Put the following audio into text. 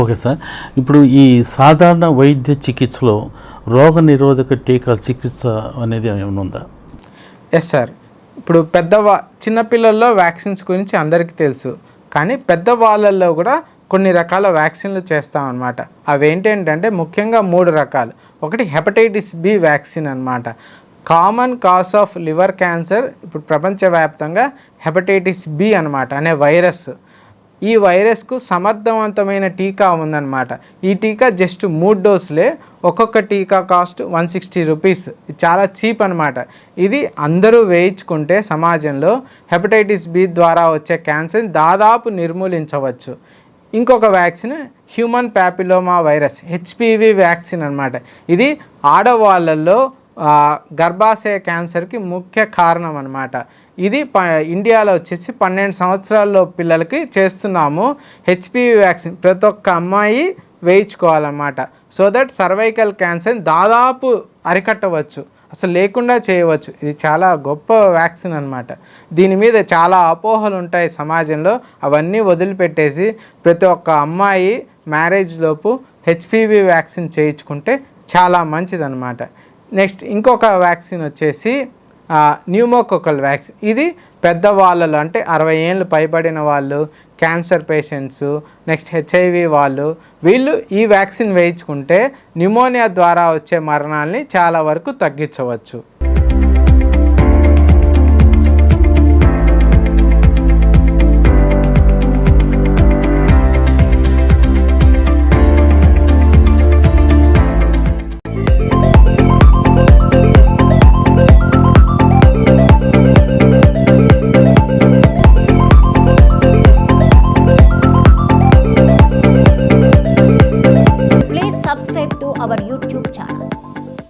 Okay sir. ఇప్పుడు ఈ సాధారణ వైద్య చికిత్సలో రోగ నిరోధక టీకాల చికిత్స అనేది ఏమైనా ఉందా? ఎస్ సార్ ఇప్పుడు పెద్దవా చిన్నపిల్లల్లో వ్యాక్సిన్స్ గురించి అందరికీ తెలుసు. కానీ పెద్దవాళ్ళల్లో కూడా కొన్ని రకాల వ్యాక్సిన్లు చేస్తాం అనమాట అవి ఏంటంటే ముఖ్యంగా మూడు రకాలు. ఒకటి హెపటైటిస్ బి వ్యాక్సిన్ అన్నమాట. Common cause of liver cancer ఇప్పుడు ప్రపంచవ్యాప్తంగా హెపటైటిస్ బి అన్నమాట అనే వైరస్. ఈ వైరస్కు సమర్థవంతమైన టీకా ఉందన్నమాట. ఈ టీకా జస్ట్ మూడు డోసులే ఒక్కొక్క టీకా కాస్ట్ వన్ సిక్స్టీ రూపీస్. చాలా చీప్ అనమాట ఇది అందరూ వేయించుకుంటే సమాజంలో హెపటైటిస్ బి ద్వారా వచ్చే క్యాన్సర్ని దాదాపు నిర్మూలించవచ్చు. ఇంకొక vaccine human papilloma virus HPV vaccine అనమాట ఇది ఆడవాళ్ళల్లో గర్భాశయ క్యాన్సర్కి ముఖ్య కారణం అనమాట ఇది ప ఇండియాలో వచ్చేసి పన్నెండు సంవత్సరాల్లో పిల్లలకి చేస్తున్నాము హెచ్పివి వ్యాక్సిన్. ప్రతి ఒక్క అమ్మాయి వేయించుకోవాలన్నమాట. సో దట్ సర్వైకల్ క్యాన్సర్ దాదాపు అరికట్టవచ్చు. అసలు లేకుండా చేయవచ్చు. ఇది చాలా గొప్ప వ్యాక్సిన్ అనమాట దీని మీద చాలా అపోహలు ఉంటాయి సమాజంలో. అవన్నీ వదిలిపెట్టేసి ప్రతి ఒక్క అమ్మాయి మ్యారేజ్ లోపు హెచ్పివి వ్యాక్సిన్ చేయించుకుంటే చాలా మంచిదన్నమాట. నెక్స్ట్ ఇంకొక వ్యాక్సిన్ వచ్చేసి న్యూమోకోకల్ వ్యాక్సిన్ ఇది పెద్దవాళ్ళలో అంటే అరవై ఏళ్ళు పైబడిన వాళ్ళు క్యాన్సర్ పేషెంట్స్ నెక్స్ట్ హెచ్ఐవి వాళ్ళు వీళ్ళు ఈ వ్యాక్సిన్ వేయించుకుంటే న్యూమోనియా ద్వారా వచ్చే మరణాలని చాలా వరకు తగ్గించవచ్చు. அவர் யூடியூப்